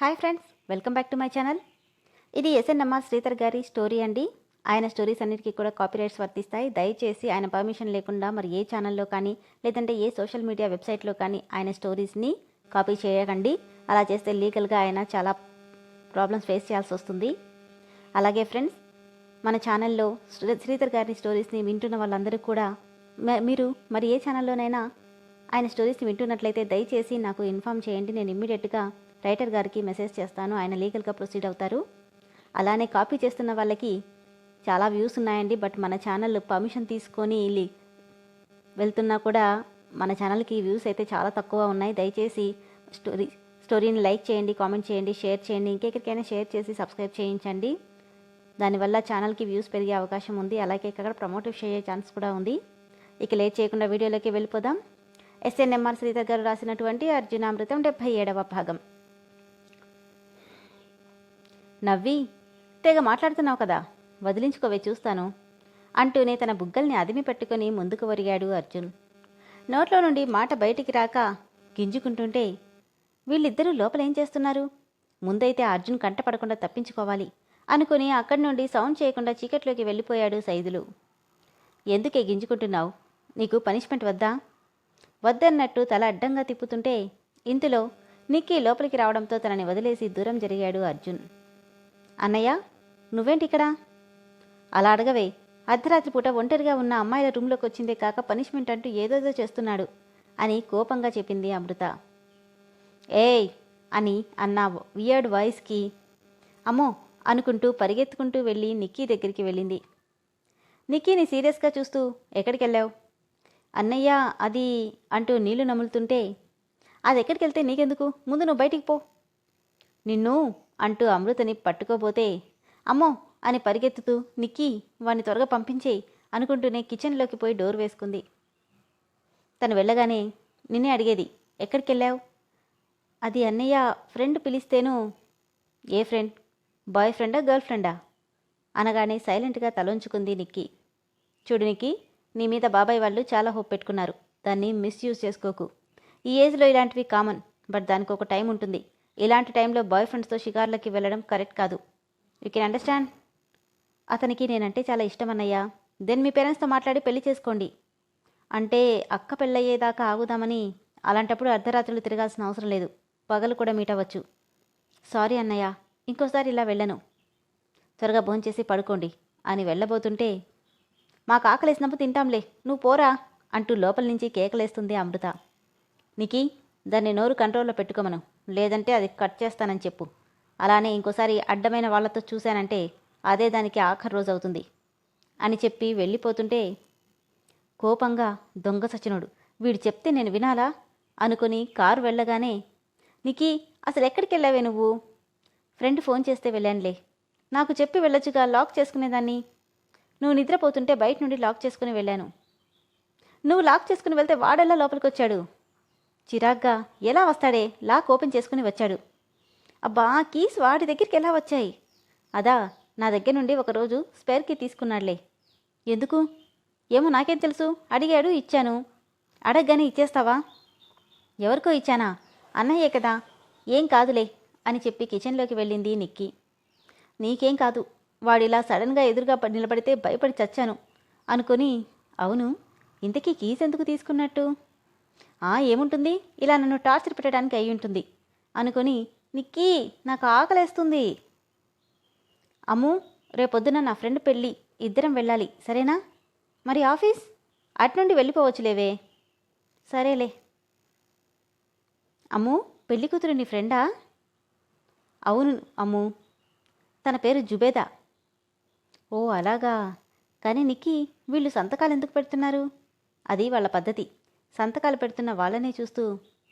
Hi friends welcome back to my channel. ఇది ఎస్ఎన్ఎమ్మ శ్రీధర్ గారి స్టోరీ అండి. ఆయన స్టోరీస్ అన్నిటికీ కూడా కాపీరైట్స్ వర్తిస్తాయి. దయచేసి ఆయన పర్మిషన్ లేకుండా మరి ఏ ఛానల్లో కానీ లేదంటే ఏ సోషల్ మీడియా వెబ్సైట్లో కానీ ఆయన స్టోరీస్ని కాపీ చేయకండి. అలా చేస్తే లీగల్గా ఆయన చాలా ప్రాబ్లమ్స్ ఫేస్ చేయాల్సి వస్తుంది. అలాగే ఫ్రెండ్స్ మన ఛానల్లో శ్రీధర్ గారి స్టోరీస్ని వింటున్న వాళ్ళందరూ కూడా మీరు మరి ఏ ఛానల్లోనైనా ఆయన స్టోరీస్ని వింటున్నట్లయితే దయచేసి నాకు ఇన్ఫామ్ చేయండి. నేను ఇమ్మీడియట్గా రైటర్ గారికి మెసేజ్ చేస్తాను. ఆయన లీగల్గా ప్రొసీడ్ అవుతారు. అలానే కాపీ చేస్తున్న వాళ్ళకి చాలా వ్యూస్ ఉన్నాయండి. బట్ మన ఛానల్ పర్మిషన్ తీసుకొని లీ- వెళ్తున్నా కూడా మన ఛానల్కి వ్యూస్ అయితే చాలా తక్కువ ఉన్నాయి. దయచేసి స్టోరీ స్టోరీని లైక్ చేయండి కామెంట్ చేయండి షేర్ చేయండి. ఇంకెక్కడికైనా షేర్ చేసి సబ్స్క్రైబ్ చేయించండి. దానివల్ల ఛానల్కి వ్యూస్ పెరిగే అవకాశం ఉంది. అలాగే ఇక్కడ ప్రమోటివ్ అయ్యే ఛాన్స్ కూడా ఉంది. ఇక లేట్ చేయకుండా వీడియోలోకి వెళ్ళిపోదాం. ఎస్ఎన్ఎంఆర్ శ్రీధర్ గారు రాసినటువంటి అర్జునామృతం డెబ్భై ఏడవ భాగం. నవ్వి తెగ మాట్లాడుతున్నావు కదా వదిలించుకోవే చూస్తాను అంటూనే తన బుగ్గల్ని అదిమి పెట్టుకుని ముందుకు ఒరిగాడు అర్జున్. నోట్లో నుండి మాట బయటికి రాక గింజుకుంటుంటే వీళ్ళిద్దరూ లోపలేం చేస్తున్నారు? ముందైతే అర్జున్ కంటపడకుండా తప్పించుకోవాలి అనుకుని అక్కడి నుండి సౌండ్ చేయకుండా చీకట్లోకి వెళ్ళిపోయాడు సైదులు. ఎందుకే గింజుకుంటున్నావు? నీకు పనిష్మెంట్ వద్దా? వద్దన్నట్టు తల అడ్డంగా తిప్పుతుంటే ఇంతలో నిక్కీ లోపలికి రావడంతో తనని వదిలేసి దూరం జరిగాడు అర్జున్. అన్నయ్య నువ్వేంటి ఇక్కడ అలా అడగవే. అర్ధరాత్రి పూట ఒంటరిగా ఉన్న అమ్మాయిల రూమ్లోకి వచ్చిందే కాక పనిష్మెంట్ అంటూ ఏదోదో చేస్తున్నాడు అని కోపంగా చెప్పింది అమృత. ఏయ్ అని అన్న వియర్డ్ వాయిస్కి. అమ్మో అనుకుంటూ పరిగెత్తుకుంటూ వెళ్ళి నిక్కీ దగ్గరికి వెళ్ళింది. నిక్కీని సీరియస్గా చూస్తూ ఎక్కడికి వెళ్ళావు అన్నయ్య అది అంటూ నీళ్ళు నములుతుంటే అది ఎక్కడికి వెళ్తే నీకెందుకు? ముందు నువ్వు బయటికి పో. నిన్ను అంటూ అమృతని పట్టుకోబోతే అమ్మో! అని పరిగెత్తుతూ నిక్కీ వాణ్ణి త్వరగా పంపించేయి అనుకుంటూనే కిచెన్లోకి పోయి డోర్ వేసుకుంది. తను వెళ్ళగానే నిన్నే అడిగేది ఎక్కడికి వెళ్ళావు అది అన్నయ్య ఫ్రెండ్ పిలిస్తేను. ఏ ఫ్రెండ్? బాయ్ ఫ్రెండా గర్ల్ ఫ్రెండా? అనగానే సైలెంట్గా తలొంచుకుంది నిక్కి. చూడు నిక్కి నీ మీద బాబాయ్ వాళ్ళు చాలా హోప్ పెట్టుకున్నారు. దాన్ని మిస్యూజ్ చేసుకోకు. ఈ ఏజ్లో ఇలాంటివి కామన్ బట్ దానికి ఒక టైం ఉంటుంది. ఇలాంటి టైంలో బాయ్ ఫ్రెండ్స్తో షికార్లకి వెళ్ళడం కరెక్ట్ కాదు. యూ కెన్ అండర్స్టాండ్ అతనికి నేనంటే చాలా ఇష్టం అన్నయ్యా దెన్ మీ పేరెంట్స్తో మాట్లాడి పెళ్ళి చేసుకోండి. అంటే అక్క పెళ్ళయ్యేదాకా ఆగుదామని అలాంటప్పుడు అర్ధరాత్రులు తిరగాల్సిన అవసరం లేదు. పగలు కూడా మీట్ అవ్వచ్చు. సారీ అన్నయ్య ఇంకోసారి ఇలా వెళ్ళను. త్వరగా భోంచేసి పడుకోండి అని వెళ్ళబోతుంటే మాకు ఆకలేసినప్పుడు తింటాంలే నువ్వు పోరా అంటూ లోపల నుంచి కేకలేస్తుంది అమృత. నికి దాన్ని నోరు కంట్రోల్లో పెట్టుకోమను. లేదంటే అది కట్ చేస్తానని చెప్పు. అలానే ఇంకోసారి అడ్డమైన వాళ్ళతో చూశానంటే అదే దానికి ఆఖరి రోజు అవుతుంది అని చెప్పి వెళ్ళిపోతుంటే కోపంగా దొంగ సచినుడు వీడు చెప్తే నేను వినాలా? అనుకుని కారు వెళ్ళగానే నికి అసలు ఎక్కడికి వెళ్ళావే నువ్వు? ఫ్రెండ్ ఫోన్ చేస్తే వెళ్ళానులే. నాకు చెప్పి వెళ్ళొచ్చుగా లాక్ చేసుకునేదాన్ని నువ్వు నిద్రపోతుంటే బయట నుండి లాక్ చేసుకుని వెళ్ళాను. నువ్వు లాక్ చేసుకుని వెళ్తే వాడెల్లా లోపలికి వచ్చాడు చిరాగ్గా ఎలా వస్తాడే? లాక్ ఓపెన్ చేసుకుని వచ్చాడు. అబ్బా కీస్ వాడి దగ్గరికి ఎలా వచ్చాయి? అదా నా దగ్గర నుండి ఒకరోజు స్పేర్కి తీసుకున్నాడులే. ఎందుకు? ఏమో నాకేం తెలుసు. అడిగాడు ఇచ్చాను. అడగగానే ఇచ్చేస్తావా? ఎవరికో ఇచ్చానా? అన్నయ్యే కదా. ఏం కాదులే అని చెప్పి కిచెన్లోకి వెళ్ళింది నిక్కి. నీకేం కాదు. వాడిలా సడన్గా ఎదురుగా నిలబడితే భయపడి చచ్చాను. అనుకొని అవును. ఇంతకీ కీస్ ఎందుకు తీసుకున్నట్టు? ఆ ఏముంటుంది? ఇలా నన్ను టార్చర్ పెట్టడానికి అయి ఉంటుంది. అనుకొని నిక్కీ నాకు ఆకలేస్తుంది. అమ్ము రేపొద్దున నా ఫ్రెండ్ పెళ్ళి ఇద్దరం వెళ్ళాలి సరేనా? మరి ఆఫీస్? అటు నుండి వెళ్ళిపోవచ్చులేవే. సరేలే. అమ్ము పెళ్ళి కూతురు నీ ఫ్రెండా? అవును అమ్ము. తన పేరు జుబేదా. ఓ అలాగా. కానీ నిక్కి వీళ్ళు సంతకాలు ఎందుకు పెడుతున్నారు? అది వాళ్ళ పద్ధతి. సంతకాలు పెడుతున్న వాళ్ళనే చూస్తూ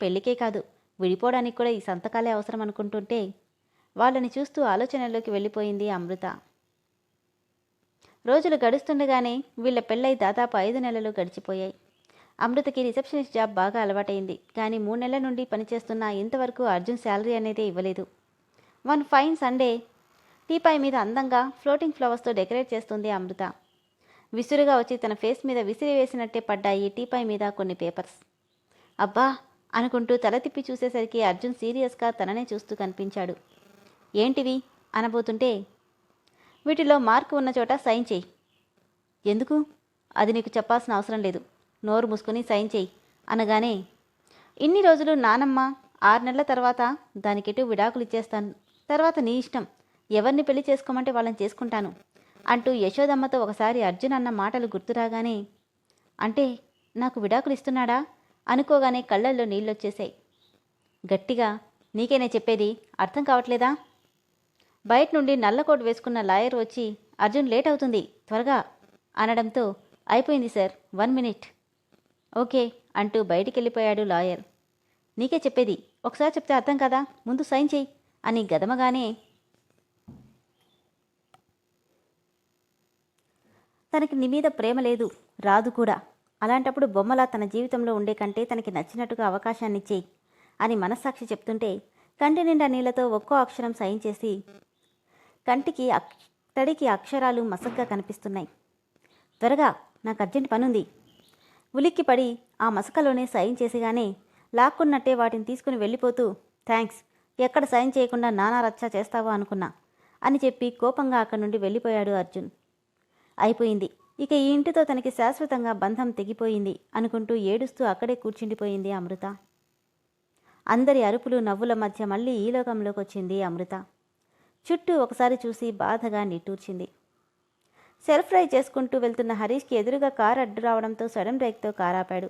పెళ్ళికే కాదు విడిపోవడానికి కూడా ఈ సంతకాలే అవసరం అనుకుంటుంటే వాళ్ళని చూస్తూ ఆలోచనలోకి వెళ్ళిపోయింది అమృత. రోజులు గడుస్తుండగానే వీళ్ళ పెళ్ళై దాదాపు ఐదు నెలలు గడిచిపోయాయి. అమృతకి రిసెప్షనిస్ట్ జాబ్ బాగా అలవాటైంది కానీ మూడు నెలల నుండి పనిచేస్తున్న ఇంతవరకు అర్జున్ శాలరీ అనేది ఇవ్వలేదు. వన్ ఫైన్ సండే టీపాయ్ మీద అందంగా ఫ్లోటింగ్ ఫ్లవర్స్తో డెకరేట్ చేస్తుంది అమృత. విసురుగా వచ్చి తన ఫేస్ మీద విసిరి వేసినట్టే పడ్డాయి టీపై మీద కొన్ని పేపర్స్. అబ్బా! అనుకుంటూ తల తిప్పి చూసేసరికి అర్జున్ సీరియస్గా తననే చూస్తూ కనిపించాడు. ఏంటివి? అనబోతుంటే వీటిలో మార్కు ఉన్న చోట సైన్ చేయి. ఎందుకు? అది నీకు చెప్పాల్సిన అవసరం లేదు. నోరు మూసుకొని సైన్ చేయి. అనగానే ఇన్ని రోజులు నానమ్మ ఆరు నెలల తర్వాత దానికెటు విడాకులు ఇచ్చేస్తాను. తర్వాత నీ ఇష్టం. ఎవరిని పెళ్ళి చేసుకోమంటే వాళ్ళని చేసుకుంటాను. అంటూ యశోదమ్మతో ఒకసారి అర్జున్ అన్న మాటలు గుర్తురాగానే అంటే నాకు విడాకులు ఇస్తున్నాడా? అనుకోగానే కళ్ళల్లో నీళ్ళొచ్చేశాయి. గట్టిగా నీకేనే చెప్పేది? అర్థం కావట్లేదా? బయట నుండి నల్లకోటు వేసుకున్న లాయర్ వచ్చి అర్జున్ లేట్ అవుతుంది త్వరగా అనడంతో అయిపోయింది సార్ వన్ మినిట్. ఓకే అంటూ బయటికి వెళ్ళిపోయాడు లాయర్. నీకే చెప్పేది ఒకసారి చెప్తే అర్థం కదా? ముందు సైన్ చెయ్యి అని గదమగానే తనకి నీ మీద ప్రేమ లేదు రాదు కూడా. అలాంటప్పుడు బొమ్మలా తన జీవితంలో ఉండే కంటే తనకి నచ్చినట్టుగా అవకాశాన్ని ఇచ్చేయి అని మనస్సాక్షి చెప్తుంటే కంటి నిండా నీళ్ళతో ఒక్కో అక్షరం సైన్ చేసి కంటికి అక్ తడికి అక్షరాలు మసగ్గా కనిపిస్తున్నాయి. త్వరగా నాకు అర్జెంట్ పనుంది. ఉలిక్కిపడి ఆ మసకలోనే సైన్ చేసిగానే లాక్కున్నట్టే వాటిని తీసుకుని వెళ్ళిపోతూ థ్యాంక్స్ ఎక్కడ సైన్ చేయకుండా నానా రచ్చ చేస్తావో అనుకున్నా అని చెప్పి కోపంగా అక్కడి నుండి వెళ్ళిపోయాడు అర్జున్. అయిపోయింది. ఇక ఈ ఇంటితో తనకి శాశ్వతంగా బంధం తెగిపోయింది అనుకుంటూ ఏడుస్తూ అక్కడే కూర్చుండిపోయింది అమృత. అందరి అరుపులు నవ్వుల మధ్య మళ్ళీ ఈ లోకంలోకి వచ్చింది అమృత. చుట్టూ ఒకసారి చూసి బాధగా నిట్టూర్చింది. సెల్ఫ్ డ్రైవ్ చేసుకుంటూ వెళ్తున్న హరీష్కి ఎదురుగా కార్ అడ్డు రావడంతో సడన్ బ్రేక్తో కార్ ఆపాడు.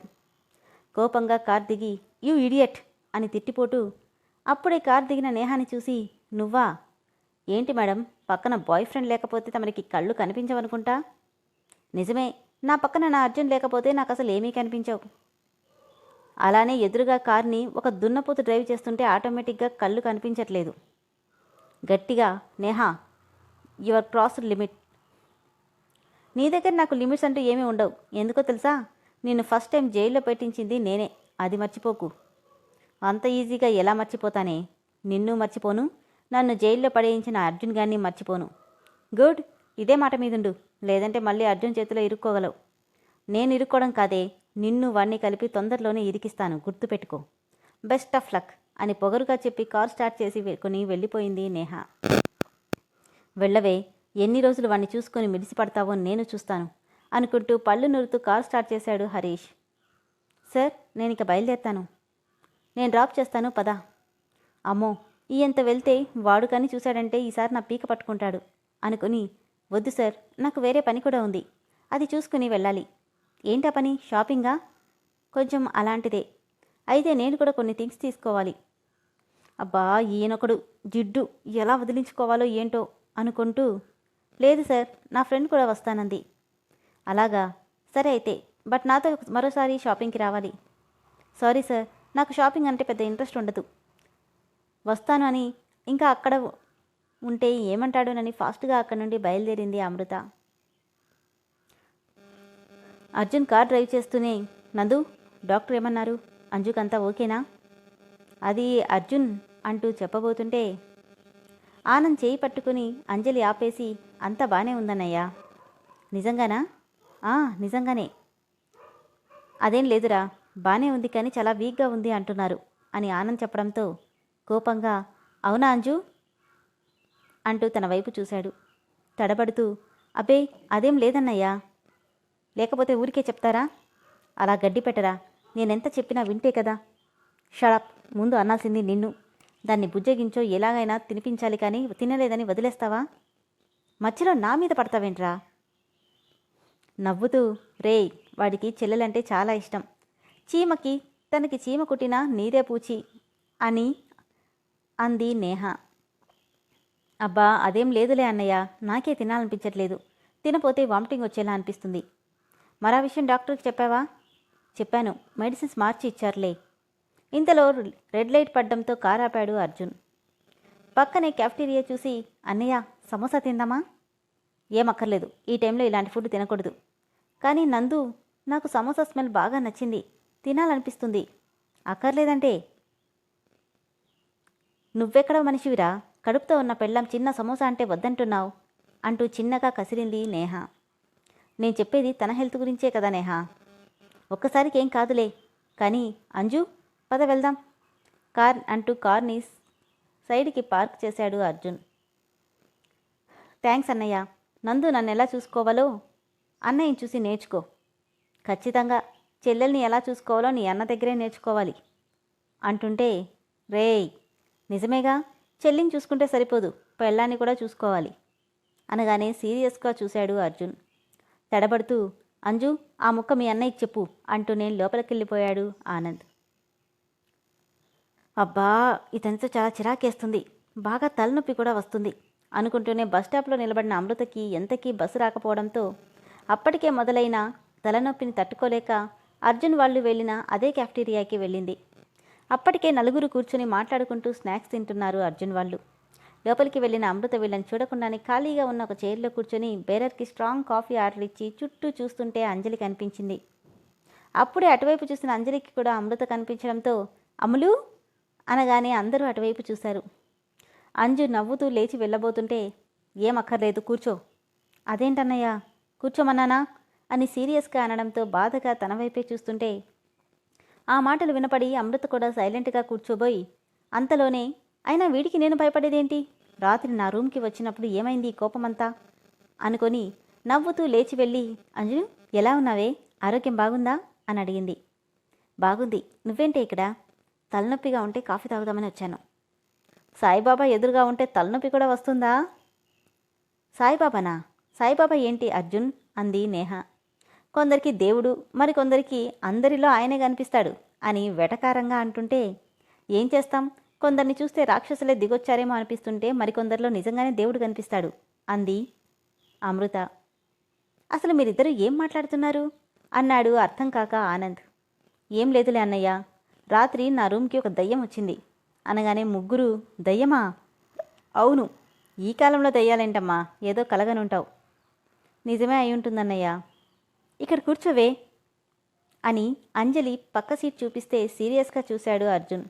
కోపంగా కార్ దిగి యూ ఇడియట్ అని తిట్టిపోతూ అప్పుడే కార్ దిగిన నేహాని చూసి నువ్వా? ఏంటి మేడం? పక్కన బాయ్ ఫ్రెండ్ లేకపోతే తమరికి కళ్ళు కనిపించవనుకుంటా? నిజమే నా పక్కన నా అర్జున్ లేకపోతే నాకు అసలు ఏమీ కనిపించవు. అలానే ఎదురుగా కార్ని ఒక దున్నపోతు డ్రైవ్ చేస్తుంటే ఆటోమేటిక్గా కళ్ళు కనిపించట్లేదు. గట్టిగా నేహా యువర్ క్రాస్ లిమిట్ నీ దగ్గర నాకు లిమిట్స్ అంటూ ఏమీ ఉండవు. ఎందుకో తెలుసా? నిన్ను ఫస్ట్ టైం జైల్లో పెట్టించింది నేనే. అది మర్చిపోకు. అంత ఈజీగా ఎలా మర్చిపోతానే? నిన్ను మర్చిపోను. నన్ను జైల్లో పడేయించిన అర్జున్ గారిని మర్చిపోను. గుడ్ ఇదే మాట మీదుండు. లేదంటే మళ్ళీ అర్జున్ చేతిలో ఇరుక్కోగలవు. నేను ఇరుక్కోవడం కాదే నిన్ను వాణ్ణి కలిపి తొందరలోనే ఇరికిస్తాను. గుర్తుపెట్టుకో. బెస్ట్ ఆఫ్ లక్ అని పొగరుగా చెప్పి కార్ స్టార్ట్ చేసి కొని వెళ్ళిపోయింది నేహ. వెళ్ళవే ఎన్ని రోజులు వాణ్ణి చూసుకొని మిడిసిపడతావో నేను చూస్తాను అనుకుంటూ పళ్ళు నూరుతూ కార్ స్టార్ట్ చేశాడు హరీష్. సార్ నేను ఇక బయలుదేరుతాను. నేను డ్రాప్ చేస్తాను పదా. అమ్మో ఈయంత వెళ్తే వాడు కానీ చూశాడంటే ఈసారి నా పీక పట్టుకుంటాడు అనుకుని వద్దు సార్ నాకు వేరే పని కూడా ఉంది. అది చూసుకుని వెళ్ళాలి. ఏంటా పని? షాపింగా? కొంచెం అలాంటిదే. అయితే నేను కూడా కొన్ని థింగ్స్ తీసుకోవాలి. అబ్బా ఈయనొకడు జిడ్డు. ఎలా వదిలించుకోవాలో ఏంటో అనుకుంటూ లేదు సార్ నా ఫ్రెండ్ కూడా వస్తానంది. అలాగా? సరే అయితే బట్ నాతో మరోసారి షాపింగ్కి రావాలి. సారీ సార్ నాకు షాపింగ్ అంటే పెద్ద ఇంట్రెస్ట్ ఉండదు. వస్తాను అని ఇంకా అక్కడ ఉంటే ఏమంటాడోనని ఫాస్ట్గా అక్కడి నుండి బయలుదేరింది అమృత. అర్జున్ కార్ డ్రైవ్ చేస్తూనే నందు డాక్టర్ ఏమన్నారు? అంజుకంతా ఓకేనా? అది అర్జున్ అంటూ చెప్పబోతుంటే ఆనంద్ చేయి పట్టుకుని అంజలి ఆపేసి అంతా బాగానే ఉందన్నయ్యా. నిజంగానా? నిజంగానే. అదేం లేదురా బానే ఉంది కానీ చాలా వీక్గా ఉంది అంటున్నారు అని ఆనంద్ చెప్పడంతో కోపంగా అవునా అంజు? అంటూ తన వైపు చూశాడు. తడబడుతూ అబ్బే అదేం లేదన్నయ్యా. లేకపోతే ఊరికే చెప్తారా? అలా గడ్డి పెట్టరా. నేనెంత చెప్పినా వింటే కదా. షడప్ ముందు అన్నాల్సింది నిన్ను. దాన్ని బుజ్జగించో ఎలాగైనా తినిపించాలి కానీ తినలేదని వదిలేస్తావా? మధ్యలో నా మీద పడతావేంట్రా? నవ్వుతూ రేయ్ వాడికి చెల్లెలంటే చాలా ఇష్టం. చీమకి తనకి చీమ కుట్టినా నీదే పూచి అని అంది నేహ. అబ్బా అదేం లేదులే అన్నయ్య. నాకే తినాలనిపించట్లేదు. తినపోతే వామిటింగ్ వచ్చేలా అనిపిస్తుంది. మరా విషయం డాక్టర్కి చెప్పావా? చెప్పాను. మెడిసిన్స్ మార్చి ఇచ్చారులే. ఇంతలో రెడ్ లైట్ పడ్డంతో కార్ ఆపాడు అర్జున్. పక్కనే క్యాఫ్టీరియా చూసి అన్నయ్య సమోసా తిందామా? ఏమక్కర్లేదు. ఈ టైంలో ఇలాంటి ఫుడ్ తినకూడదు. కానీ నందు నాకు సమోసా స్మెల్ బాగా నచ్చింది. తినాలనిపిస్తుంది. అక్కర్లేదంటే నువ్వెక్కడ మనిషివిరా? కడుపుతో ఉన్న పెళ్ళం చిన్న సమోసా అంటే వద్దంటున్నావు అంటూ చిన్నగా కసిరింది నేహ. నేను చెప్పేది తన హెల్త్ గురించే కదా నేహ. ఒక్కసారికి ఏం కాదులే. కానీ అంజు పద వెళ్దాం. కార్ అంటూ కార్ని సైడ్కి పార్క్ చేశాడు అర్జున్. థ్యాంక్స్ అన్నయ్య. నందు నన్ను ఎలా చూసుకోవాలో? అన్నయ్యని చూసి నేర్చుకో. ఖచ్చితంగా. చెల్లెల్ని ఎలా చూసుకోవాలో నీ అన్న దగ్గరే నేర్చుకోవాలి. అంటుంటే రేయ్ నిజమేగా? చెల్లిని చూసుకుంటే సరిపోదు. పెళ్ళాన్ని కూడా చూసుకోవాలి. అనగానే సీరియస్గా చూశాడు అర్జున్. తడబడుతూ అంజు ఆ ముక్క మీ అన్నయ్యకి చెప్పు అంటూ నేను లోపలికెళ్ళిపోయాడు ఆనంద్. అబ్బా ఇతనితో చాలా చిరాకేస్తుంది. బాగా తలనొప్పి కూడా వస్తుంది అనుకుంటూనే బస్ స్టాప్లో నిలబడిన అమృతకి ఎంతకీ బస్సు రాకపోవడంతో అప్పటికే మొదలైన తలనొప్పిని తట్టుకోలేక అర్జున్ వాళ్ళు వెళ్ళిన అదే క్యాఫ్టీరియాకి వెళ్ళింది. అప్పటికే నలుగురు కూర్చుని మాట్లాడుకుంటూ స్నాక్స్ తింటున్నారు అర్జున్ వాళ్ళు. లోపలికి వెళ్ళిన అమృత వీళ్ళని చూడకుండానే ఖాళీగా ఉన్న ఒక చైర్లో కూర్చొని బేరర్కి స్ట్రాంగ్ కాఫీ ఆర్డర్ ఇచ్చి చుట్టూ చూస్తుంటే అంజలి కనిపించింది. అప్పుడే అటువైపు చూసిన అంజలికి కూడా అమృత కనిపించడంతో అమలు? అనగానే అందరూ అటువైపు చూశారు. అంజు నవ్వుతూ లేచి వెళ్ళబోతుంటే ఏమక్కర్లేదు కూర్చో. అదేంటన్నయ్యా కూర్చోమన్నానా? అని సీరియస్గా అనడంతో బాధగా తన వైపే చూస్తుంటే ఆ మాటలు వినపడి అమృత కూడా సైలెంట్గా కూర్చోబోయి అంతలోనే అయినా వీడికి నేను భయపడేదేంటి? రాత్రి నా రూమ్కి వచ్చినప్పుడు ఏమైంది కోపమంతా? అనుకొని నవ్వుతూ లేచి వెళ్ళి అంజు ఎలా ఉన్నావే? ఆరోగ్యం బాగుందా? అని అడిగింది. బాగుంది. నువ్వేంటే ఇక్కడ? తలనొప్పిగా ఉంటే కాఫీ తాగుదామని వచ్చాను. సాయిబాబా ఎదురుగా ఉంటే తలనొప్పి కూడా వస్తుందా? సాయిబాబానా? సాయిబాబా ఏంటి అర్జున్? అంది నేహ. కొందరికి దేవుడు మరికొందరికి అందరిలో ఆయనే కనిపిస్తాడు అని వెటకారంగా అంటుంటే ఏం చేస్తాం? కొందరిని చూస్తే రాక్షసులే దిగొచ్చారేమో అనిపిస్తుంటే మరికొందరిలో నిజంగానే దేవుడు కనిపిస్తాడు అంది అమృత. అసలు మీరిద్దరూ ఏం మాట్లాడుతున్నారు? అన్నాడు అర్థం కాక ఆనంద్. ఏం లేదులే అన్నయ్య రాత్రి నా రూమ్కి ఒక దయ్యం వచ్చింది. అనగానే ముగ్గురు దయ్యమా? అవును ఈ కాలంలో దయ్యాలేంటమ్మా ఏదో కలగనుంటావు. నిజమే అయి ఉంటుందన్నయ్య ఇక్కడ కూర్చోవే అని అంజలి పక్క సీట్ చూపిస్తే సీరియస్గా చూశాడు అర్జున్.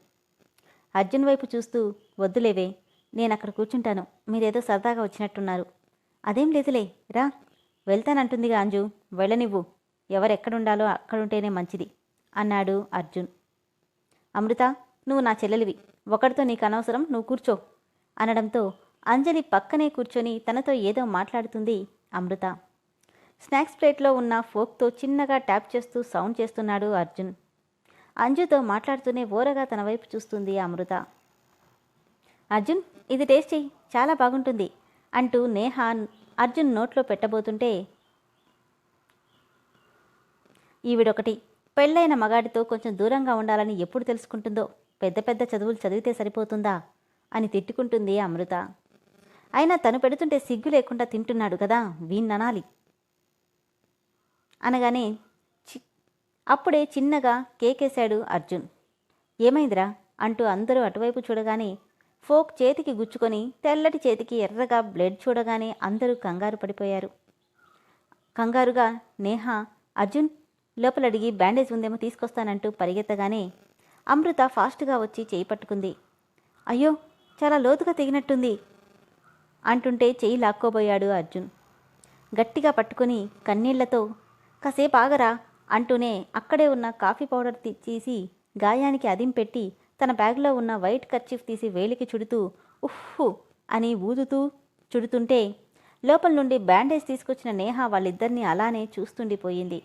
అర్జున్ వైపు చూస్తూ వద్దులేవే నేను అక్కడ కూర్చుంటాను. మీరేదో సరదాగా వచ్చినట్టున్నారు. అదేం లేదులే రా. వెళ్తానంటుందిగా అంజు. వెళ్ళనివ్వు. ఎవరెక్కడుండాలో అక్కడుంటేనే మంచిది అన్నాడు అర్జున్. అమృత నువ్వు నా చెల్లెలివి. ఒకరితో నీకు అనవసరం నువ్వు కూర్చో అనడంతో అంజలి పక్కనే కూర్చొని తనతో ఏదో మాట్లాడుతుంది అమృత. స్నాక్స్ ప్లేట్లో ఉన్న ఫోక్తో చిన్నగా ట్యాప్ చేస్తూ సౌండ్ చేస్తున్నాడు అర్జున్. అంజుతో మాట్లాడుతూనే ఓరగా తన వైపు చూస్తుంది అమృత. అర్జున్ ఇది టేస్ట్ చెయ్యి చాలా బాగుంటుంది అంటూ నేహ అర్జున్ నోట్లో పెట్టబోతుంటే ఈవిడొకటి పెళ్ళైన మగాడితో కొంచెం దూరంగా ఉండాలని ఎప్పుడు తెలుసుకుంటుందో పెద్ద పెద్ద చదువులు చదివితే సరిపోతుందా అని తిట్టుకుంటుంది అమృత. అయినా తను పెడుతుంటే సిగ్గు లేకుండా తింటున్నాడు కదా వీణ్ణనాలి. అనగానే చి అప్పుడే చిన్నగా కేకేశాడు అర్జున్. ఏమైందిరా? అంటూ అందరూ అటువైపు చూడగానే ఫోక్ చేతికి గుచ్చుకొని తెల్లటి చేతికి ఎర్రగా బ్లడ్ చూడగానే అందరూ కంగారు పడిపోయారు. కంగారుగా నేహ అర్జున్ లోపల అడిగి బ్యాండేజ్ ఉందేమో తీసుకొస్తానంటూ పరిగెత్తగానే అమృత ఫాస్ట్గా వచ్చి చేయి పట్టుకుంది. అయ్యో చాలా లోతుగా తెగినట్టుంది అంటుంటే చేయి లాక్కోబోయాడు అర్జున్. గట్టిగా పట్టుకుని కన్నీళ్ళతో కాసేపు ఆగరా అంటూనే అక్కడే ఉన్న కాఫీ పౌడర్ తీసి గాయానికి అదిం పెట్టి తన బ్యాగ్లో ఉన్న వైట్ కర్చీఫ్ తీసి వేలికి చుడుతూ ఉఫ్ఫు అని ఊదుతూ చుడుతుంటే లోపల నుండి బ్యాండేజ్ తీసుకొచ్చిన నేహ వాళ్ళిద్దరినీ అలానే చూస్తుండిపోయింది.